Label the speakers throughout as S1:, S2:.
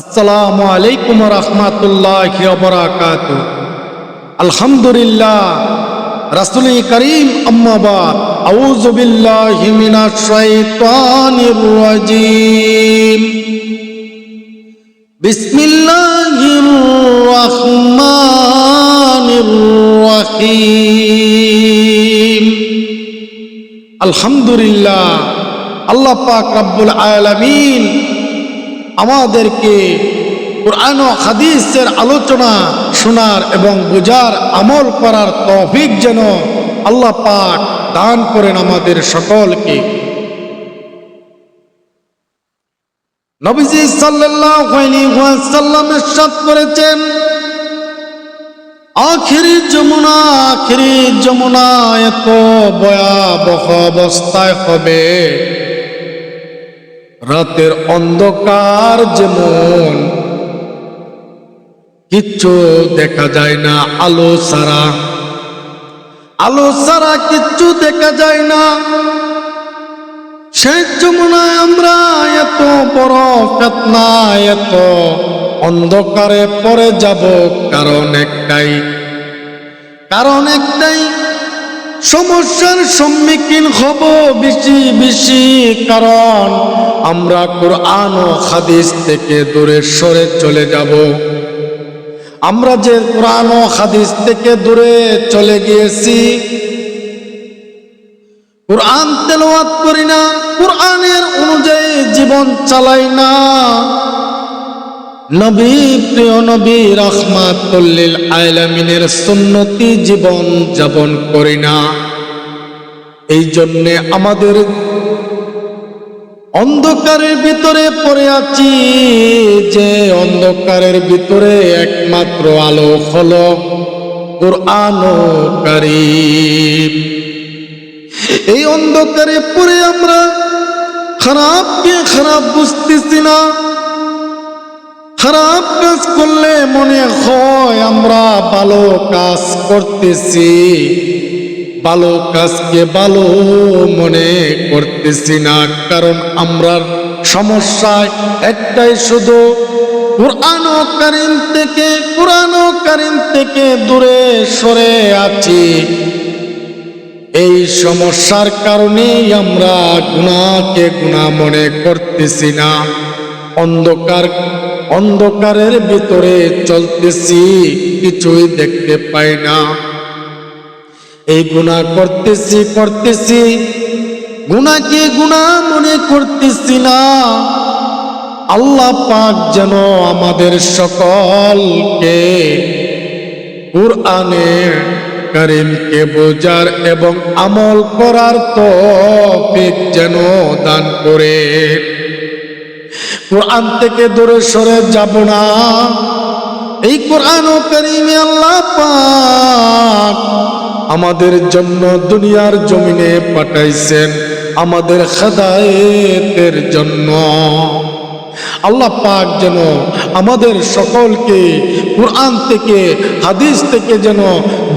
S1: আসসালামু আলাইকুম রহমাতুল্লাহ বরাকাত আলহামদুলিল্লাহ, রাসুল করিম আম্মাবাদ আউযু বিল্লাহি মিনাশ শাইতানির রাজিম। বিসমিল্লাহির রহমানির রহিম। আলহামদুলিল্লাহ, আল্লাহ পাক রব্বুল আলামিন আমাদেরকে কোরআন ও হাদিসের আলোচনা শোনার এবং বোঝার আমল করার তৌফিক যেন আল্লাহ পাক দান করেন আমাদের সকলকে। নবীজি ওয়াসাল্লাম ইরশাদ করেছেন, আখিরি যমুনা আখিরি যমুনা এত ভয়াবহ অবস্থায় হবে। রাতের অন্ধকার যেমন, কিচ্ছু দেখা যায় না আলো সারা আলো সারা কিচ্ছু দেখা যায় না। শেষ যমুনায় আমরা এত বড় ফেতনা, এত অন্ধকারে পড়ে যাব কারণ একটাই কারণ একটাই সমস্যার সম্মুখীন হব বেশি বেশি। কারণ আমরা কোরআন ও হাদিস থেকে দূরে সরে চলে যাব। আমরা যে কোরআন ও হাদিস থেকে দূরে চলে গিয়েছি, কোরআন তেলাওয়াত করি না, কোরআনের অনুযায়ী জীবন চালাই না। নবী, প্রিয় নবী, রহমাতুল্লিল আলামিনের সুন্নতি জীবন যাপন করি না। এই জন্যে আমাদের অন্ধকারের ভিতরে পড়ে আছি, যে অন্ধকারের ভিতরে একমাত্র আলো হল কোরআন এই অন্ধকারে পড়ে আমরা খারাপকে খারাপ বুঝতেছি না খারাপ কাজ করলে মনে হয় আমরা ভালো কাজ করতেছি। ভালো কাজকে ভালো মনে করতেছি না, কারণ আমরা সমস্যায় একটাই শুধু ও কারিম থেকে ও কারিম থেকে দূরে সরে আছি। এই সমস্যার কারণেই আমরা গুণাকে গুণা মনে করতেছি না। অন্ধকার অন্ধকারের ভিতরে চলতেছি, কিছুই দেখতে পাই না। এই গুণা করতেছি করতেছি গুণাকে গুণা মনে করতেছি না। আল্লাহ পাক যেন আমাদের সকলকে কোরআনের করিমকে বোঝার এবং আমল করার তৌফিক যেন দান করে। কোরআন থেকে দূরে সরে যাব না। এই কোরআন করিমে আল্লাহ পাক আমাদের জন্য দুনিয়ার জমিনে পাঠাইছেন আমাদের খেদায়েতের জন্য। আল্লাহ পাক যেন আমাদের সকলকে কোরআন থেকে, হাদিস থেকে যেন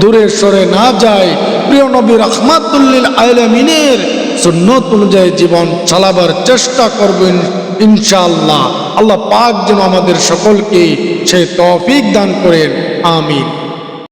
S1: দূরে সরে না যায়। প্রিয় নবী রহমাতুল্লিল আলমিনের সুন্নত অনুযায়ী জীবন চালাবার চেষ্টা করবেন ইনশাআল্লাহ। আল্লাহ পাক যেন আমাদের সকলকে সে তৌফিক দান করেন। আমিন।